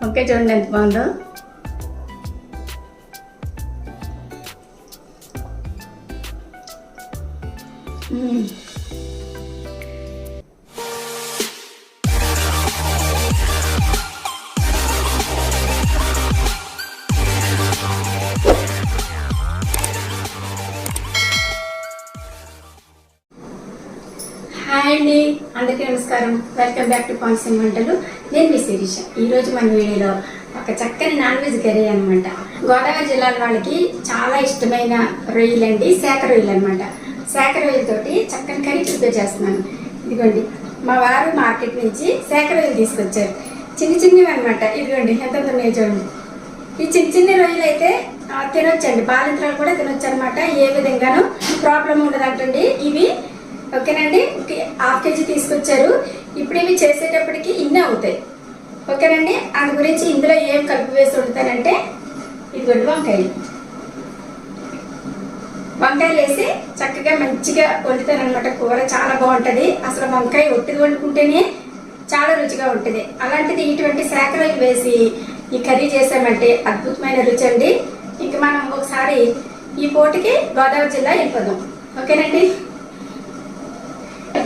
వంకాయ చూడండి ఎంత బాగుందో మ్మ్. అందరికీ నమస్కారం. వెల్కమ్ బ్యాక్ టు పాన్సింగ్ వంటలు నేను మీ శిరీష. ఈరోజు మన వీడియోలో ఒక చక్కని నాన్ వెజ్ కర్రీ అనమాట గోదావరి జిల్లాల వాళ్ళకి చాలా ఇష్టమైన రొయ్యలండి శాఖ రొయ్యలు అనమాట శాఖ రొయ్యలతోటి చక్కని కర్రీ ప్రిపేర్ చేస్తున్నాను. ఇదిగోండి మా వారు మార్కెట్ నుంచి శాఖ రొయ్యలు తీసుకొచ్చారు. చిన్న చిన్నవి అనమాట ఇదిగోండి ఎంత ఉన్నాయి చూడండి. ఈ చిన్న చిన్న రొయ్యలు అయితే తినొచ్చండి. బాలింతరాలు కూడా తినొచ్చు అనమాట ఏ విధంగానూ ప్రాబ్లం ఉండదంటండి. ఇవి ఓకేనండి? హాఫ్ కేజీ తీసుకొచ్చారు. ఇప్పుడు ఇవి చేసేటప్పటికి ఇన్ని అవుతాయి. ఓకేనండి? అందు గురించి ఇందులో ఏం కలిపి వేసి వండుతానంటే ఇదిగోండి వంకాయలు. వంకాయలు వేసి చక్కగా మంచిగా వండుతానమాట కూర చాలా బాగుంటుంది. అసలు వంకాయ ఒట్టిది వండుకుంటేనే చాలా రుచిగా ఉంటుంది. అలాంటిది ఇటువంటి శాఖలు వేసి ఈ కర్రీ చేసామంటే అద్భుతమైన రుచి అండి. ఇంక మనం ఒకసారి ఈ పోటీకి గోదావరి జిల్లా వెళ్ళిపోదాం. ఓకేనండి?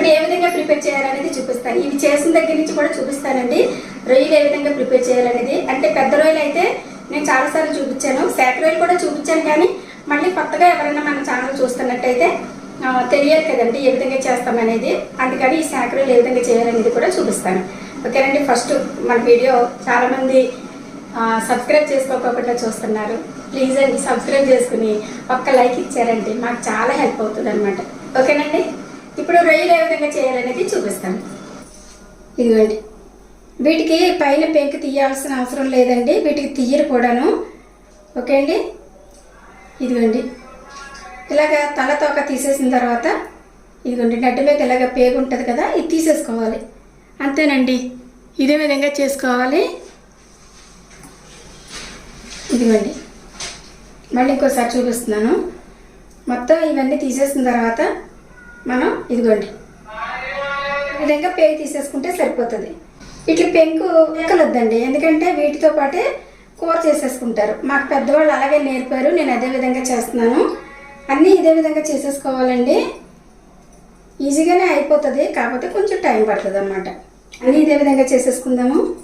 ఇప్పుడు ఏ విధంగా ప్రిపేర్ చేయాలనేది చూపిస్తాను. ఇవి చేసిన దగ్గర నుంచి కూడా చూపిస్తానండి. రొయ్యలు ఏ విధంగా ప్రిపేర్ చేయాలనేది. అంటే పెద్ద రొయ్యలు అయితే నేను చాలాసార్లు చూపించాను. శాఖ రొయ్యలు కూడా చూపించాను కానీ మళ్ళీ కొత్తగా ఎవరైనా మన ఛానల్ చూస్తున్నట్టయితే తెలియదు కదండి ఏ విధంగా చేస్తామనేది. అందుకని ఈ శాఖ రొయ్యలు ఏ విధంగా చేయాలనేది కూడా చూపిస్తాను. ఓకేనండి? ఫస్ట్ మన వీడియో చాలామంది సబ్స్క్రైబ్ చేసుకోకుండా చూస్తున్నారు. ప్లీజ్ అండి సబ్స్క్రైబ్ చేసుకుని ఒక్క లైక్ ఇచ్చారండి మాకు చాలా హెల్ప్ అవుతుంది అనమాట ఓకేనండి? ఇప్పుడు రొయ్యలు ఏ విధంగా చేయాలనేది చూపిస్తాను ఇదిగోండి. వీటికి పైన పెంకు తీయాల్సిన అవసరం లేదండి. వీటికి తీయరు కూడాను. ఓకే అండి? ఇదిగోండి. ఇలాగ తల తోక తీసేసిన తర్వాత ఇదిగోండి నడ్డు మీద ఇలాగ పేగు ఉంటుంది కదా ఇది తీసేసుకోవాలి. అంతేనండి. ఇదే విధంగా చేసుకోవాలి. ఇదిగోండి. మళ్ళీ ఇంకోసారి చూపిస్తున్నాను. మొత్తం ఇవన్నీ తీసేసిన తర్వాత మనం ఇదిగోండి. ఈ విధంగా పేగు తీసేసుకుంటే సరిపోతుంది. ఇట్లా పెంకు ఎక్కలొద్దండి. ఎందుకంటే వీటితో పాటే కూర చేసేసుకుంటారు. మాకు పెద్దవాళ్ళు అలాగే నేర్పారు. నేను అదే విధంగా చేస్తున్నాను. అన్నీ ఇదే విధంగా చేసేసుకోవాలండి. ఈజీగానే అయిపోతుంది. కాకపోతే కొంచెం టైం పడుతుంది అన్నమాట అన్నీ ఇదే విధంగా చేసేసుకుందాము.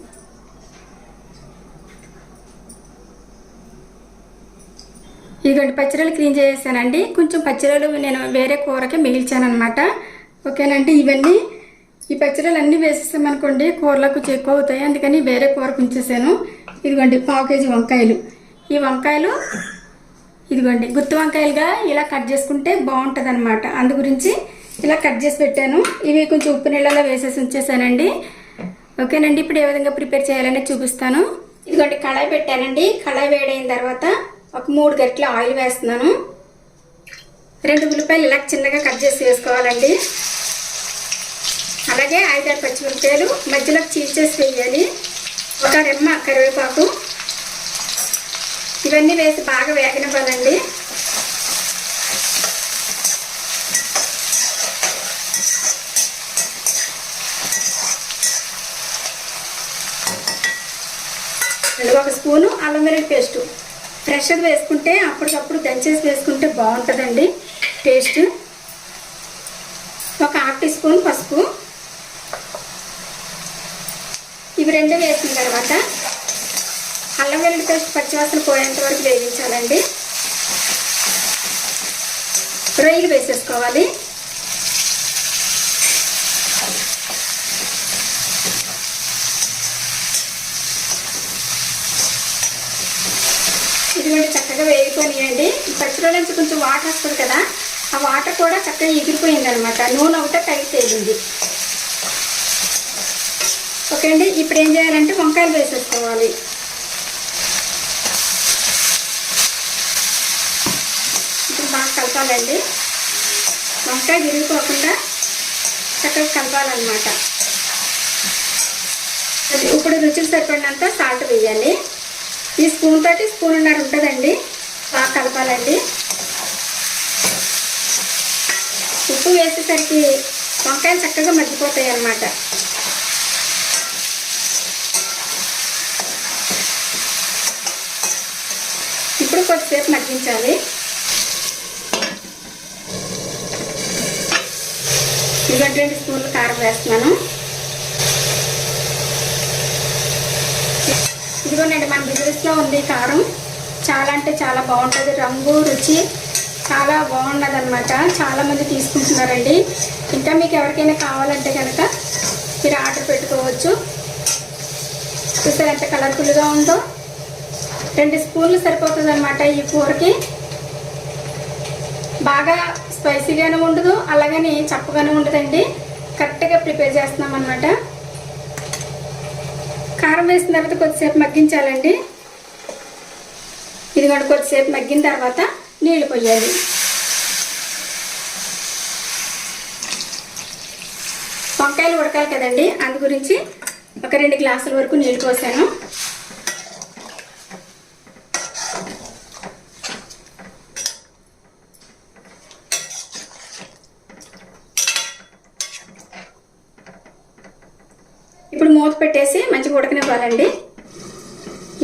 ఇదిగోండి పచ్చిరలు క్లీన్ చేసేసానండి. కొంచెం పచ్చిరలు నేను వేరే కూరకి మిగిల్చాను అనమాట ఓకేనండి ఇవన్నీ ఈ పచ్చిరలు అన్నీ వేసేసామనుకోండి కూరలో కొంచెం ఎక్కువ అవుతాయి. అందుకని వేరే కూరకు ఉంచేసాను ఇదిగోండి పావు కేజీ వంకాయలు. ఈ వంకాయలు ఇదిగోండి గుత్తి వంకాయలుగా ఇలా కట్ చేసుకుంటే బాగుంటుంది అనమాట అందు గురించి ఇలా కట్ చేసి పెట్టాను. ఇవి కొంచెం ఉప్పు నీళ్ళలో వేసేసి ఉంచేసానండి. ఓకేనండి ఇప్పుడు ఏ విధంగా ప్రిపేర్ చేయాలనేది చూపిస్తాను. ఇదిగోండి కళాయి పెట్టానండి. కళాయి వేడైన తర్వాత ఒక మూడు గట్ల ఆయిల్ వేస్తున్నాను. రెండు ఉల్లిపాయలు ఇలా చిన్నగా కట్ చేసి వేసుకోవాలండి. అలాగే ఐదారు పచ్చిమిరపకాయలు మధ్యలో చీల్చేసి వేయాలి. ఒక రెమ్మ కరివేపాకు. ఇవన్నీ వేసి బాగా వేగనివ్వాలండి. ఒక స్పూను అల్లం వెల్లుల్లి పేస్టు. ఫ్రెష్గా వేసుకుంటే అప్పటికప్పుడు దంచేసి వేసుకుంటే బాగుంటుందండి. టేస్ట్ ఒక హాఫ్ టీ స్పూన్ పసుపు. ఇవి రెండు వేసిన తర్వాత అల్లం వెల్లుల్లి పేస్ట్ పచ్చివాసన పోయేంత వరకు వేయించాలండి. రొయ్యలు వేసేసుకోవాలి ఇదిగోండి చక్కగా వేగిపోయినాయండి పచ్చిలో నుంచి కొంచెం వాటర్ వస్తుంది కదా ఆ వాటర్ కూడా చక్కగా ఎగిరిపోయింది అనమాట నూనె ఒకటే పైకి తేలింది ఓకే అండి ఇప్పుడు ఏం చేయాలంటే వంకాయలు వేసేసుకోవాలి. ఇప్పుడు బాగా కలపాలండి. వంకాయ విరిగిపోకుండా చక్కగా కలపాలన్నమాట. అది ఇప్పుడు రుచికి సరిపడినంత సాల్ట్ వేయాలి. ఈ స్పూన్ తోటి స్పూన్ ఉన్నారు ఉంటుందండి. బాగా కలపాలండి. ఉప్పు వేసేసరికి వంకాయలు చక్కగా మగ్గిపోతాయి అన్నమాట. ఇప్పుడు కొద్దిసేపు మగ్గించాలి. ఇవ్వండి రెండు స్పూన్లు కారం వేస్తున్నాను. ఇదిగోనండి మన బిజినెస్లో ఉంది కారం. చాలా అంటే చాలా బాగుంటుంది. రంగు రుచి చాలా బాగున్నది అనమాట చాలామంది తీసుకుంటున్నారండి. ఇంకా మీకు ఎవరికైనా కావాలంటే కనుక మీరు ఆర్డర్ పెట్టుకోవచ్చు. చూసారు ఎంత కలర్ఫుల్గా ఉందో? రెండు స్పూన్లు సరిపోతుంది అనమాట ఈ కూరకి. బాగా స్పైసీగానే ఉండదు అలాగని చప్పగానే ఉండదండి. కరెక్ట్గా ప్రిపేర్ చేస్తున్నాం అనమాట కారం వేసిన తర్వాత కొద్దిసేపు మగ్గించాలండి. ఇది కొద్దిసేపు మగ్గిన తర్వాత నీళ్ళు పోయాలి. వంకాయలు ఉడకాలి కదండి అందు గురించి ఒక రెండు గ్లాసుల వరకు నీళ్ళు పోసాను. ఇప్పుడు మూత పెట్టేసి మంచిగా ఉడకనివ్వాలండి.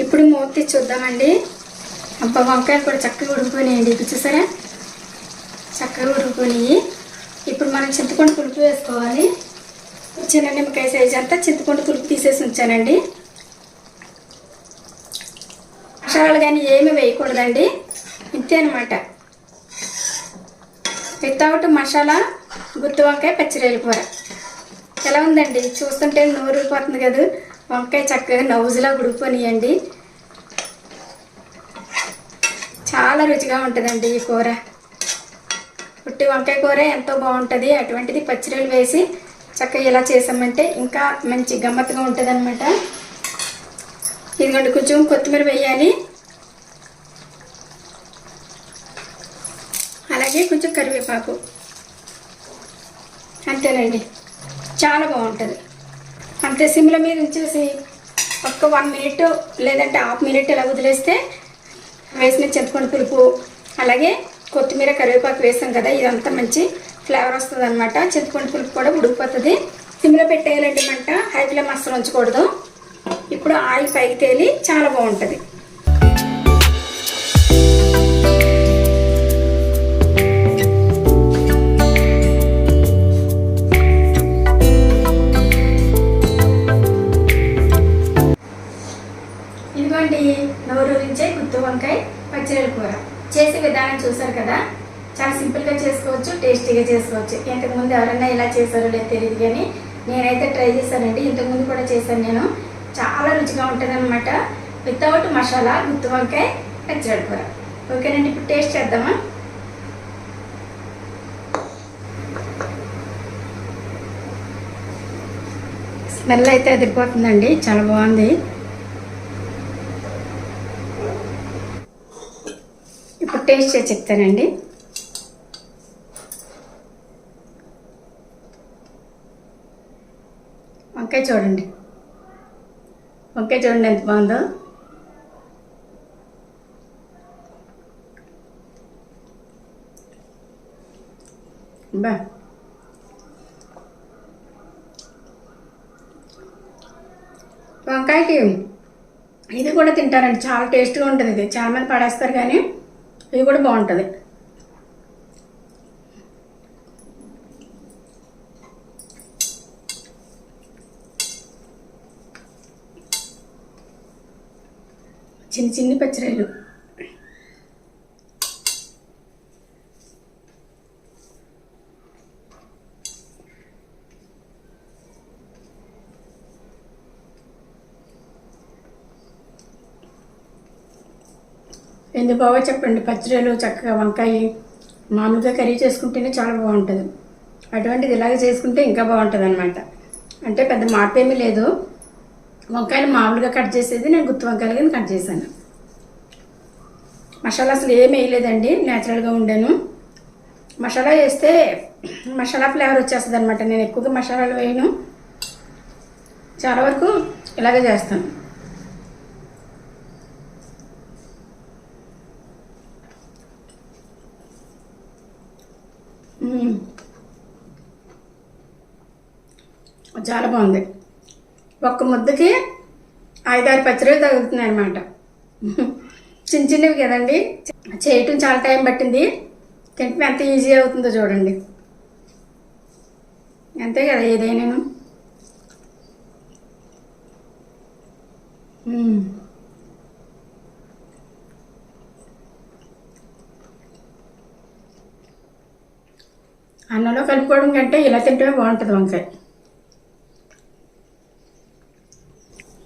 ఇప్పుడు మూత తెచ్చి చూద్దామండి. అబ్బా వంకాయలు కూడా చక్కగా ఉడికిపోయినాయండి ఇది చూసారా? చక్కగా ఉడికిపోయినాయి. ఇప్పుడు మనం చింతపండు పులుపు వేసుకోవాలి. చిన్న నిమ్మకాయ సైజ్ అంతా చింతపండు పులుపు తీసేసి ఉంచానండి. మసాలాలు కానీ ఏమి వేయకూడదండి. ఇంతే అనమాట వితౌట్ మసాలా గుత్తి వంకాయ పచ్చిరేలు కూర. ఎలా ఉందండి? చూస్తుంటే నోరు పోతుంది కదా. వంకాయ చక్కగా నవ్వుజులా గుడిపోనియండి చాలా రుచిగా ఉంటుందండి ఈ కూర. పుట్టి వంకాయ కూర ఎంతో బాగుంటుంది. అటువంటిది పచ్చిరొలు వేసి చక్కగా ఇలా చేసామంటే ఇంకా మంచి గమ్మత్తుగా ఉంటుంది అనమాట ఇదిగోండి కొంచెం కొత్తిమీర వేయాలి. అలాగే కొంచెం కరివేపాకు. అంతేనండి. చాలా బాగుంటుంది. అంతే సిమ్ల మీద ఉంచేసి ఒక్క వన్ మినిట్ లేదంటే హాఫ్ మినిట్ ఇలా వదిలేస్తే వేసిన చింతపండు పులుపు అలాగే కొత్తిమీర కరివేపాకు వేసాం కదా ఇదంతా మంచి ఫ్లేవర్ వస్తుంది అనమాట చింతపండు పులుపు కూడా ఉడికిపోతుంది. సిమ్లో పెట్టేయాలండి మంట. హై ఫ్లేమ్ అస్సలు ఉంచకూడదు. ఇప్పుడు ఆయిల్ పైకి తేలి చాలా బాగుంటుంది. విధానం చూసారు కదా? చాలా సింపుల్గా చేసుకోవచ్చు టేస్టీగా చేసుకోవచ్చు. ఇంతకుముందు ఎవరైనా ఇలా చేశారో లేదు తెలియదు కానీ నేనైతే ట్రై చేశానండి. ఇంతకుముందు కూడా చేశాను నేను. చాలా రుచిగా ఉంటుందన్నమాట. వితౌట్ మసాలా గుత్తి వంకాయ పచ్చడి కూర. ఓకేనండి ఇప్పుడు టేస్ట్ చేద్దామా? స్మెల్ అయితే అదిరిపోతుందండి. చాలా బాగుంది. పేస్ట్ చేసి చెప్తానండి. వంకాయ చూడండి. వంకాయ చూడండి ఎంత బాగుందో. బా. వంకాయకి ఇది కూడా తింటారండి. చాలా టేస్ట్గా ఉంటుంది ఇది. చాలా మంది పడేస్తారు కానీ ఇది కూడా బాగుంటుంది. చిన్న చిన్ని పచ్చిరాయలు. ఎందుకు బాగా చెప్పండి పచ్చడిలు చక్కగా వంకాయ మామూలుగా కర్రీ చేసుకుంటేనే చాలా బాగుంటుంది. అటువంటిది ఇలాగ చేసుకుంటే ఇంకా బాగుంటుంది అనమాట అంటే పెద్ద మార్పు ఏమీ లేదు. వంకాయలు మామూలుగా కట్ చేసేది నేను గుత్తి వంకాయలు కింద కట్ చేశాను. మసాలా అసలు ఏమి వేయలేదండి న్యాచురల్గా ఉండాను. మసాలా వేస్తే మసాలా ఫ్లేవర్ వచ్చేస్తుంది అనమాట నేను ఎక్కువగా మసాలాలు వేయను. చాలా వరకు ఇలాగే చేస్తాను. చాలా బాగుంది. ఒక్క ముద్దకి ఐదారు పచ్చడిలు తగులుతున్నాయి అనమాట చిన్న చిన్నవి కదండి. చేయటం చాలా టైం పట్టింది. తింటే ఎంత ఈజీ అవుతుందో చూడండి. అంతే కదా ఏదైనా అన్నంలో కలుపుకోవడం కంటే ఇలా తింటే బాగుంటుంది వంకాయ.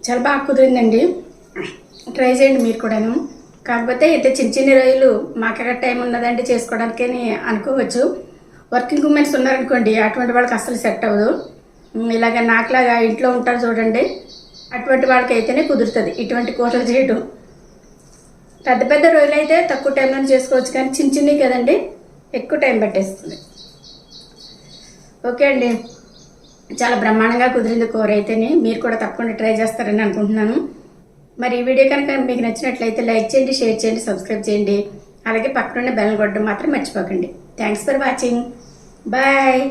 చాలా బాగా కుదిరిందండి. ట్రై చేయండి మీరు కూడాను. కాకపోతే అయితే చిన్న చిన్న రొయ్యలు మాకెక్కడ టైం ఉన్నదండి చేసుకోవడానికి అని అనుకోవచ్చు. వర్కింగ్ ఉమెన్స్ ఉన్నారనుకోండి అటువంటి వాళ్ళకి అస్సలు సెట్ అవ్వదు. ఇలాగ నాకులాగా ఇంట్లో ఉంటారు చూడండి అటువంటి వాళ్ళకి అయితేనే కుదురుతుంది ఇటువంటి కూరలు చేయడం పెద్ద పెద్ద రొయ్యలు అయితే తక్కువ టైంలో చేసుకోవచ్చు కానీ చిన్న చిన్నవి కదండి ఎక్కువ టైం పట్టేస్తుంది. ఓకే అండి. చాలా బ్రహ్మాండంగా కుదిరింది కూర అయితేనే మీరు కూడా తప్పకుండా ట్రై చేస్తారని అనుకుంటున్నాను. మరి ఈ వీడియో కనుక మీకు నచ్చినట్లయితే లైక్ చేయండి షేర్ చేయండి సబ్స్క్రైబ్ చేయండి. అలాగే పక్కనున్న బెల్ కొట్టడం మాత్రం మర్చిపోకండి. Thanks for watching bye